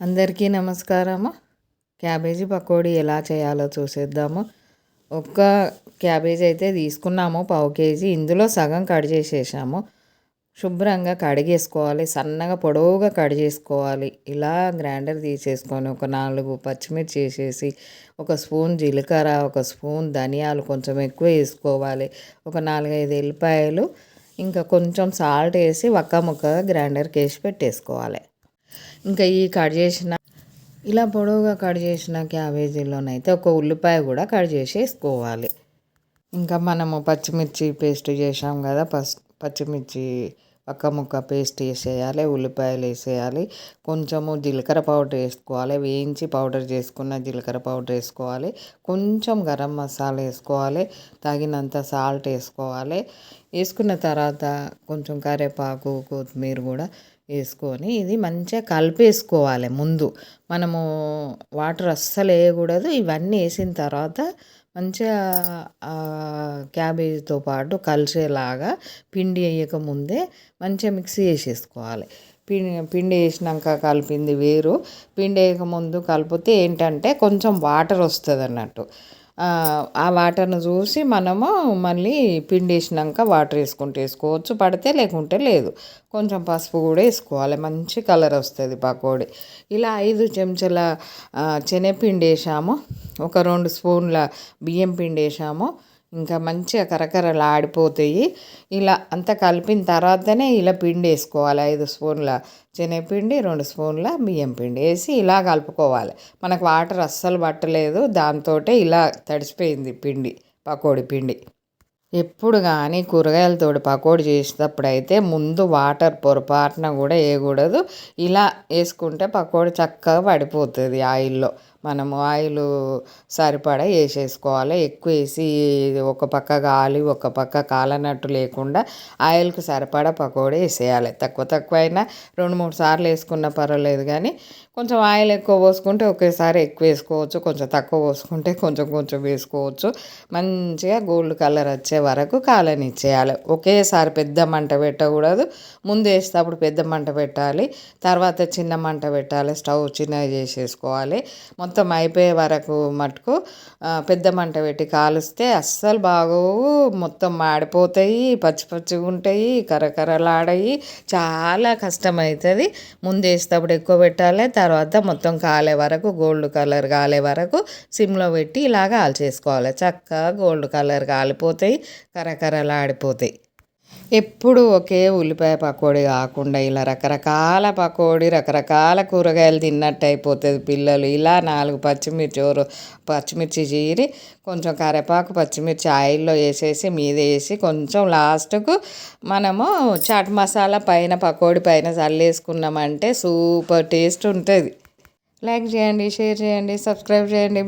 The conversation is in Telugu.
అందరికీ నమస్కారము. క్యాబేజీ పకోడీ ఎలా చేయాలో చూసేద్దాము. ఒక్క క్యాబేజీ అయితే తీసుకున్నాము పావు కేజీ. ఇందులో సగం కట్ చేసేసాము. శుభ్రంగా కడిగేసుకోవాలి. సన్నగా పొడవుగా కట్ చేసుకోవాలి. ఇలా గ్రైండర్ తీసేసుకొని ఒక నాలుగు పచ్చిమిర్చి వేసేసి ఒక స్పూన్ జీలకర్ర ఒక స్పూన్ ధనియాలు కొంచెం ఎక్కువ వేసుకోవాలి. ఒక నాలుగైదు ఎల్లిపాయలు ఇంకా కొంచెం సాల్ట్ వేసి ఒక్క ముక్కగా గ్రైండర్కి వేసి పెట్టేసుకోవాలి. ఇంకా ఈ కట్ చేసిన ఇలా పొడవుగా కట్ చేసిన క్యాబేజీలోనైతే ఒక ఉల్లిపాయ కూడా కట్ చేసేసుకోవాలి. ఇంకా మనము పచ్చిమిర్చి పేస్ట్ చేసాం కదా పస్ పచ్చిమిర్చి పక్క ముక్క పేస్ట్ వేసేయాలి ఉల్లిపాయలు వేసేయాలి కొంచెము జీలకర్ర పౌడర్ వేసుకోవాలి వేయించి పౌడర్ చేసుకున్న జీలకర్ర పౌడర్ వేసుకోవాలి కొంచెం గరం మసాలా వేసుకోవాలి తగినంత సాల్ట్ వేసుకోవాలి వేసుకున్న తర్వాత కొంచెం కరివేపాకు కొత్తిమీర కూడా వేసుకొని ఇది మంచిగా కలిపేసుకోవాలి ముందు. మనము వాటర్ అస్సలు వేయకూడదు ఇవన్నీ వేసిన తర్వాత మంచిగా క్యాబేజీతో పాటు కలిసేలాగా పిండి వేయక ముందే మంచిగా మిక్సీ చేసేసుకోవాలి. పిండి పిండి వేసినాక కలిపింది వేరు. పిండి వేయకముందు కలిపితే ఏంటంటే కొంచెం వాటర్ వస్తుంది అన్నట్టు. ఆ వాటర్ను చూసి మనము మళ్ళీ పిండి వేసినాక వాటర్ వేసుకుంటే వేసుకోవచ్చు. పడితే లేకుంటే లేదు. కొంచెం పసుపు కూడా వేసుకోవాలి. మంచి కలర్ వస్తుంది పకోడీ. ఇలా ఐదు చెంచాల శనగపిండి వేసాము. ఒక రెండు స్పూన్ల బియ్యం పిండి వేసాము ఇంకా మంచిగా కరకరలు ఆడిపోతాయి. ఇలా అంతా కలిపిన తర్వాతనే ఇలా పిండి వేసుకోవాలి ఐదు స్పూన్ల శనగపిండి రెండు స్పూన్ల బియ్యం పిండి వేసి ఇలా కలుపుకోవాలి. మనకు వాటర్ అస్సలు పట్టలేదు. దాంతో ఇలా తడిసిపోయింది పిండి పకోడీ పిండి. ఎప్పుడు కానీ కూరగాయలతో పకోడీ చేసేటప్పుడు అయితే ముందు వాటర్ పొరపాటున కూడా వేయకూడదు. ఇలా వేసుకుంటే పకోడీ చక్కగా పడిపోతుంది ఆయిల్లో. మనము ఆయిల్ సరిపడా వేసేసుకోవాలి. ఎక్కువ వేసి ఒక పక్క కాలి ఒక పక్క కాలనట్టు లేకుండా ఆయిల్కి సరిపడా పకోడీ వేసేయాలి. తక్కువ తక్కువ అయినా రెండు మూడు సార్లు వేసుకున్న పర్వాలేదు కానీ కొంచెం ఆయిల్ ఎక్కువ పోసుకుంటే ఒకేసారి ఎక్కువ వేసుకోవచ్చు. కొంచెం తక్కువ పోసుకుంటే కొంచెం కొంచెం వేసుకోవచ్చు. మంచిగా గోల్డ్ కలర్ వచ్చే వరకు కాలనిచ్చేయాలి. ఒకేసారి పెద్ద మంట పెట్టకూడదు. ముందు వేసేటప్పుడు పెద్ద మంట పెట్టాలి. తర్వాత చిన్న మంట పెట్టాలి. స్టవ్ చిన్నగా చేసేసుకోవాలి. మొత్తం అయిపోయే వరకు మటుకు పెద్ద మంట పెట్టి కాలుస్తే అస్సలు బాగోవు. మొత్తం మాడిపోతాయి పచ్చి పచ్చిగా ఉంటాయి కరకరలాడాయి. చాలా కష్టమవుతుంది ముందు ఎక్కువ పెట్టాలి తర్వాత మొత్తం కాలే వరకు గోల్డ్ కలర్ కాలే వరకు సిమ్లో పెట్టి ఇలాగ ఆల్చేసుకోవాలి చక్కగా గోల్డ్ కలర్ కాలిపోతాయి కరకరలాడిపోతాయి. ఎప్పుడు ఒకే ఉల్లిపాయ పకోడీ కాకుండా ఇలా రకరకాల పకోడీ రకరకాల కూరగాయలు తిన్నట్టు అయిపోతుంది పిల్లలు. ఇలా నాలుగు పచ్చిమిర్చి పచ్చిమిర్చి చీరి కొంచెం కరివేపాకు పచ్చిమిర్చి ఆయిల్లో వేసేసి మీద వేసి కొంచెం లాస్ట్కు మనము చాట్ మసాలా పైన పకోడీ పైన చల్లేసుకున్నామంటే సూపర్ టేస్ట్ ఉంటుంది. లైక్ చేయండి షేర్ చేయండి సబ్స్క్రైబ్ చేయండి.